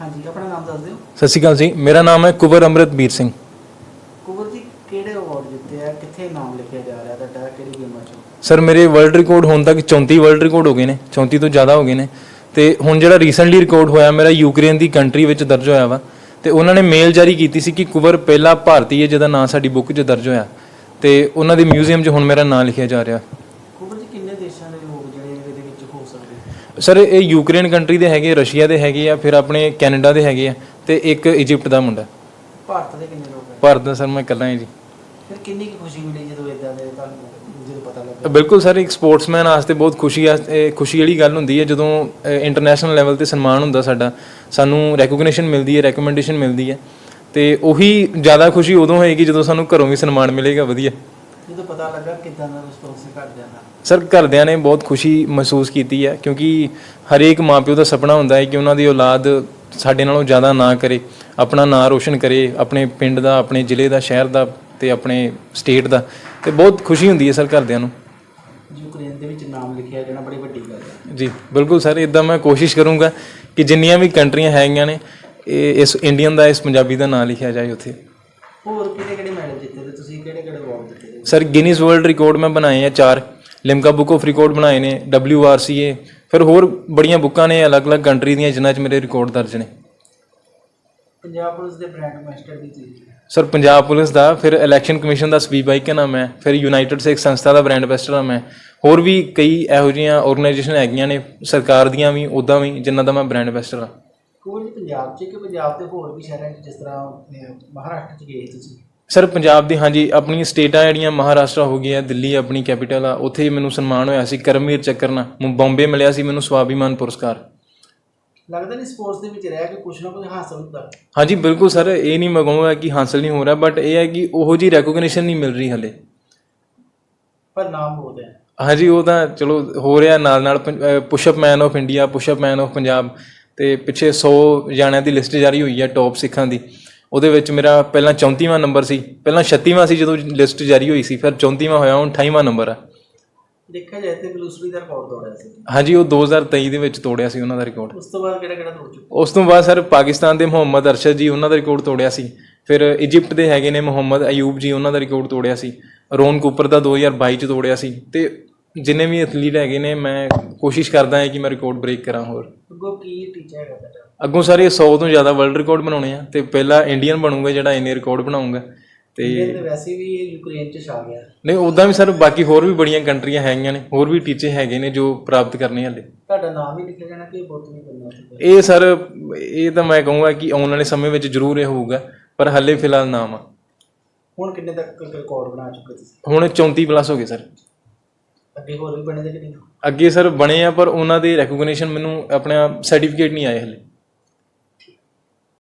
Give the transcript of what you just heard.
ਹਾਂਜੀ ਆਪਣਾ ਨਾਮ ਦੱਸ ਦਿਓ। ਸਤਿ ਸ਼੍ਰੀ ਅਕਾਲ ਜੀ ਮੇਰਾ ਨਾਮ ਹੈ ਕੁਵਰ ਅੰਮ੍ਰਿਤਬੀਰ ਸਿੰਘ। ਕੁਵਰ ਜੀ ਕਿਹੜੇ ਅਵਾਰਡ ਜਿੱਤੇ ਆ? ਕਿੱਥੇ ਨਾਮ ਲਿਖਿਆ ਜਾ ਰਿਹਾ ਤੁਹਾਡਾ? ਕਿਹੜੀ ਗੇਮਾਂ 'ਚ? ਸਰ ਮੇਰੇ ਵਰਲਡ ਰਿਕਾਰਡ ਹੋਣ ਤੱਕ 34 ਵਰਲਡ ਰਿਕਾਰਡ ਹੋ ਗਏ ਨੇ 34 ਤੋਂ ਜ਼ਿਆਦਾ ਹੋ ਗਏ ਨੇ। ਤੇ ਹੁਣ ਜਿਹੜਾ ਰੀਸੈਂਟਲੀ ਰਿਕਾਰਡ ਹੋਇਆ ਮੇਰਾ ਯੂਕਰੇਨ ਦੀ ਕੰਟਰੀ ਵਿੱਚ ਦਰਜ ਹੋਇਆ ਵਾ। ਤੇ ਉਹਨਾਂ ਨੇ ਮੇਲ ਜਾਰੀ ਕੀਤੀ ਸੀ ਕਿ ਕੁਵਰ ਪਹਿਲਾ ਭਾਰਤੀ ਹੈ ਜਿਹਦਾ ਨਾਂ ਸਾਡੀ ਬੁੱਕ 'ਚ ਦਰਜ ਹੋਇਆ। ਤੇ ਉਹਨਾਂ ਦੇ ਮਿਊਜ਼ੀਅਮ 'ਚ ਹੁਣ ਮੇਰਾ ਨਾਂ ਲਿਖਿਆ ਜਾ ਰਿਹਾ। ਕਿੰਨੇ ਦੇਸ਼ਾਂ ਦੇ ਲੋਕ ਜਿਹੜੇ ਇਹਦੇ ਵਿੱਚ ਹੋ ਸਕਦੇ? ਸਰ ਇਹ ਯੂਕਰੇਨ ਕੰਟਰੀ ਦੇ ਹੈਗੇ ਰਸ਼ੀਆ ਦੇ ਹੈਗੇ ਆ ਫਿਰ ਆਪਣੇ ਕੈਨੇਡਾ ਦੇ ਹੈਗੇ ਆ ਤੇ ਇੱਕ ਇਜਿਪਟ ਦਾ ਮੁੰਡਾ। ਭਾਰਤ ਦੇ ਕਿੰਨੇ ਲੋਕ ਹੈ ਭਾਰਤ ਦਾ ਸਰ ਮੈਂ ਇਕੱਲਾ ਹਾਂ ਜੀ। ਫਿਰ ਕਿੰਨੀ ਕੁ ਖੁਸ਼ੀ ਮਿਲੀ ਜਦੋਂ ਇਦਾਂ ਦੇ ਤੁਹਾਨੂੰ ਜਦੋਂ ਪਤਾ ਲੱਗਾ? ਬਿਲਕੁਲ ਸਰ ਇੱਕ ਸਪੋਰਟਸਮੈਨ ਵਾਸਤੇ ਬਹੁਤ ਖੁਸ਼ੀ ਆ। ਖੁਸ਼ੀ ਵਾਲੀ ਗੱਲ ਹੁੰਦੀ ਹੈ ਜਦੋਂ ਇੰਟਰਨੈਸ਼ਨਲ ਲੈਵਲ ਤੇ ਸਨਮਾਨ ਹੁੰਦਾ ਸਾਡਾ ਸਾਨੂੰ ਰੈਕੋਗਨੀਸ਼ਨ ਮਿਲਦੀ ਹੈ ਰეკਮੈਂਡੇਸ਼ਨ ਮਿਲਦੀ ਹੈ। ਤੇ ਉਹੀ ਜ਼ਿਆਦਾ ਖੁਸ਼ੀ ਉਦੋਂ ਹੋਏਗੀ ਜਦੋਂ ਸਾਨੂੰ ਘਰੋਂ ਵੀ ਸਨਮਾਨ ਮਿਲੇਗਾ ਵਧੀਆ। ਜਦੋਂ ਪਤਾ ਲੱਗਾ ਕਿਦਾਂ ਦਾ ਰਿਸਪੌਂਸ ਘਟਦਿਆਂ ਦਾ ਸਰ ਘਰਦਿਆਂ ਨੇ ਬਹੁਤ ਖੁਸ਼ੀ ਮਹਿਸੂਸ ਕੀਤੀ ਹੈ ਕਿਉਂਕਿ ਹਰੇਕ ਮਾਪਿਓ ਦਾ ਸੁਪਨਾ ਹੁੰਦਾ ਹੈ ਕਿ ਉਹਨਾਂ ਦੀ ਔਲਾਦ ਸਾਡੇ ਨਾਲੋਂ ਜ਼ਿਆਦਾ ਨਾ ਕਰੇ ਆਪਣਾ ਨਾਂ ਰੋਸ਼ਨ ਕਰੇ ਆਪਣੇ ਪਿੰਡ ਦਾ ਆਪਣੇ ਜ਼ਿਲ੍ਹੇ ਦਾ ਸ਼ਹਿਰ ਦਾ ਤੇ ਆਪਣੇ ਸਟੇਟ ਦਾ। ਤੇ ਬਹੁਤ ਖੁਸ਼ੀ ਹੁੰਦੀ ਹੈ ਸਰ ਘਰਦਿਆਂ ਨੂੰ। ਯੂਕਰੇਨ ਦੇ ਵਿੱਚ ਨਾਮ ਲਿਖਿਆ ਜਾਣਾ ਬੜੀ ਵੱਡੀ ਗੱਲ ਹੈ। ਜੀ ਬਿਲਕੁਲ ਸਰ ਇਦਾਂ ਮੈਂ ਕੋਸ਼ਿਸ਼ ਕਰੂੰਗਾ ਕਿ ਜਿੰਨੀਆਂ ਵੀ ਕੰਟਰੀਆਂ ਹੈਗੀਆਂ ਨੇ ਇਸ ਇੰਡੀਅਨ ਦਾ ਇਸ ਪੰਜਾਬੀ ਦਾ ਨਾਮ ਲਿਖਿਆ ਜਾਏ ਉੱਥੇ। ਹੋਰ ਕਿਹੜੇ ਕਿਹੜੇ ਮੈਡਲ ਜਿੱਤੇ ਤੇ ਤੁਸੀਂ ਕਿਹੜੇ ਕਿਹੜੇ ਅਵਾਰਡ ਜਿੱਤੇ? ਤੇ? ਸਰ ਗਿਨੀਜ਼ ਵਰਲਡ ਰਿਕਾਰਡ ਮੈਂ ਬਣਾਏ ਆ ਚਾਰ। ਲਿਮਕਾ ਬੁੱਕ ਆਫ ਰਿਕਾਰਡ ਬਣਾਏ ਨੇ WRCA ਫਿਰ ਹੋਰ ਬੜੀਆਂ ਬੁੱਕਾਂ ਨੇ ਅਲੱਗ-ਅਲੱਗ ਕੰਟਰੀ ਦੀਆਂ ਜਿਨ੍ਹਾਂ 'ਚ ਮੇਰੇ ਰਿਕਾਰਡ ਦਰਜ ਨੇ। ਪੰਜਾਬ ਪੁਲਿਸ ਦੇ ਬ੍ਰਾਂਡ ਮਾਸਟਰ ਵੀ ਤੁਸੀਂ ਸਰ ਪੰਜਾਬ ਪੁਲਿਸ ਦਾ ਫਿਰ ਇਲੈਕਸ਼ਨ ਕਮਿਸ਼ਨ ਦਾ ਸਵੀਪ ਆਈਕਨ ਆ ਮੈਂ ਫਿਰ ਯੂਨਾਈਟਿਡ ਸਿੱਖ ਸੰਸਥਾ ਦਾ ਬ੍ਰਾਂਡ ਐਂਬੈਸਡਰ ਆ ਮੈਂ। ਹੋਰ ਵੀ ਕਈ ਇਹੋ ਜਿਹੀਆਂ ਆਰਗੇਨਾਈਜੇਸ਼ਨ ਹੈਗੀਆਂ ਨੇ ਸਰਕਾਰ ਦੀਆਂ ਵੀ ਉਦਾਂ ਵੀ ਜਿਨ੍ਹਾਂ ਦਾ ਮੈਂ ਬ੍ਰਾਂਡ ਐਂਬੈਸਡਰ ਆ। ਕੋਈ ਪੰਜਾਬ 'ਚ ਕਿ ਪੰਜਾਬ ਦੇ ਹੋਰ ਵੀ ਸ਼ਹਿਰਾਂ 'ਚ ਜਿਸ ਤਰ੍ਹਾਂ ਅਹ, ਮਹਾਰਾਸ਼ਟਰ 'ਚ ਗਏ ਤੁਸੀਂ? ਸਰ ਪੰਜਾਬ ਦੀ ਹਾਂਜੀ ਆਪਣੀਆਂ ਸਟੇਟਾਂ ਜਿਹੜੀਆਂ ਮਹਾਰਾਸ਼ਟਰ ਹੋ ਗਈ ਹੈ ਦਿੱਲੀ ਆਪਣੀ ਕੈਪੀਟਲ ਆ ਉੱਥੇ ਮੈਨੂੰ ਸਨਮਾਨ ਹੋਇਆ ਸੀ ਕਰਮਵੀਰ ਚੱਕਰ ਨਾਲ ਬੰਬੇ ਮਿਲਿਆ ਸੀ ਮੈਨੂੰ ਸਵਾਭੀਮਾਨ ਪੁਰਸਕਾਰ। ਲੱਗਦਾ ਨਹੀਂ ਸਪੋਰਟਸ ਦੇ ਵਿੱਚ ਰਹਿ ਕੇ ਕੁਛ ਨਾ ਕੁਛ ਹਾਸਲ ਹੁੰਦਾ। ਹਾਂਜੀ ਬਿਲਕੁਲ ਸਰ ਇਹ ਨਹੀਂ ਮੈਂ ਕਹੂੰਗਾ ਕਿ ਹਾਸਲ ਨਹੀਂ ਹੋ ਰਿਹਾ ਬਟ ਇਹ ਹੈ ਕਿ ਉਹੋ ਜੀ ਰੈਕੋਗਨੀਸ਼ਨ ਨਹੀਂ ਮਿਲ ਰਹੀ ਹਲੇ। ਪਰ ਨਾਮ ਹੈ ਹਾਂਜੀ ਉਹ ਤਾਂ ਚਲੋ ਹੋ ਰਿਹਾ ਨਾਲ ਨਾਲ pushup man of India pushup man of Punjab ਤੇ ਪਿੱਛੇ 100 ਜਾਣਿਆਂ ਦੀ ਲਿਸਟ ਜਾਰੀ ਹੋਈ ਹੈ ਟੌਪ ਸਿੱਖਾਂ ਦੀ। ਉਹਦੇ ਵਿੱਚ ਮੇਰਾ ਪਹਿਲਾਂ 34ਵਾਂ ਨੰਬਰ ਸੀ ਪਹਿਲਾਂ 36ਵਾਂ ਸੀ ਜਦੋਂ ਲਿਸਟ ਜਾਰੀ ਹੋਈ ਸੀ ਫਿਰ 34ਵਾਂ ਹੋਇਆ ਹੁਣ 28ਵਾਂ ਨੰਬਰ ਆ। ਦੇਖਿਆ ਜਾਏ ਤੇ ਬਲੂਸਰੀ ਦਾ ਰਿਕਾਰਡ ਤੋੜਿਆ ਸੀ। ਹਾਂਜੀ ਉਹ 2023 ਦੇ ਵਿੱਚ ਤੋੜਿਆ ਸੀ ਉਹਨਾਂ ਦਾ ਰਿਕਾਰਡ ਉਸ ਤੋਂ ਬਾਅਦ ਕਿਹੜਾ ਕਿਹੜਾ ਤੋੜ ਚੁੱਕਾ? ਉਸ ਤੋਂ ਬਾਅਦ ਸਰ ਪਾਕਿਸਤਾਨ ਦੇ ਮੁਹੰਮਦ ਅਰਸ਼ਦ ਜੀ ਉਹਨਾਂ ਦਾ ਰਿਕਾਰਡ ਤੋੜਿਆ ਸੀ। ਫਿਰ ਇਜਿਪਟ ਦੇ ਹੈਗੇ ਨੇ ਮੁਹੰਮਦ ਅਯੂਬ ਜੀ ਉਹਨਾਂ ਦਾ ਰਿਕਾਰਡ ਤੋੜਿਆ ਸੀ। ਰੋਨ ਕੂਪਰ ਦਾ 2022 ਚ ਤੋੜਿਆ ਸੀ। ਤੇ ਜਿੰਨੇ ਵੀ ਐਥਲੀਟ ਹੈਗੇ ਨੇ ਮੈਂ ਕੋਸ਼ਿਸ਼ ਕਰਦਾ ਹਾਂ ਕਿ ਮੈਂ ਰਿਕਾਰਡ ਬ੍ਰੇਕ ਕਰਾਂ ਹੋਰ। ਅੱਗੋਂ ਕੀ ਟੀਚਾ ਹੈਗਾ ਤੁਹਾਡਾ? ਅੱਗੋਂ ਸਾਰੇ 100 ਤੋਂ ਜ਼ਿਆਦਾ ਵਰਲਡ ਰਿਕਾਰਡ ਬਣਾਉਣੇ ਆ ਤੇ ਪਹਿਲਾ ਇੰਡੀਅਨ ਬਣੂਗਾ ਜਿਹੜਾ ਇੰਨੇ ਰਿਕਾਰਡ ਬਣਾਉਂਗਾ ਤੇ ਵੈਸੇ ਵੀ ਇਹ ਯੂਕਰੇਨ 'ਚ ਛਾ ਗਿਆ। ਨਹੀਂ ਉਦਾਂ ਵੀ ਸਰ ਬਾਕੀ ਹੋਰ ਵੀ ਬੜੀਆਂ ਕੰਟਰੀਆਂ ਹੈਗੀਆਂ ਨੇ ਹੋਰ ਵੀ ਟੀਚੇ ਹੈਗੇ ਨੇ ਜੋ ਪ੍ਰਾਪਤ ਕਰਨੇ ਹਲੇ। ਤੁਹਾਡਾ ਨਾਮ ਹੀ ਲਿਖਿਆ ਜਾਣਾ ਕਿ ਬਹੁਤ ਨਹੀਂ ਕਰਨਾ ਉੱਥੇ। ਇਹ ਸਰ ਇਹ ਤਾਂ ਮੈਂ ਕਹੂੰਗਾ ਕਿ ਆਉਣ ਵਾਲੇ ਸਮੇਂ ਵਿੱਚ ਜ਼ਰੂਰ ਇਹ ਹੋਊਗਾ ਪਰ ਹਲੇ ਫਿਲਹਾਲ ਨਾਮ ਆ। ਹੁਣ ਕਿੰਨੇ ਤੱਕ ਰਿਕਾਰਡ ਬਣਾ ਚੁੱਕੇ ਤੁਸੀਂ? ਹੁਣ 34 ਪਲੱਸ ਹੋ ਗਏ ਸਰ। ਅੱਗੇ ਹੋਰ ਵੀ ਬਣੇ ਦੇ ਕਿ ਨਹੀਂ ਅੱਗੇ ਸਰ ਬਣੇ ਆ, ਪਰ ਉਹਨਾਂ ਦੇ ਰੈਕੋਗਨੀਸ਼ਨ ਮੈਨੂੰ ਆਪਣਾ ਸਰਟੀਫਿਕੇਟ ਨਹੀਂ ਆਏ ਹਲੇ।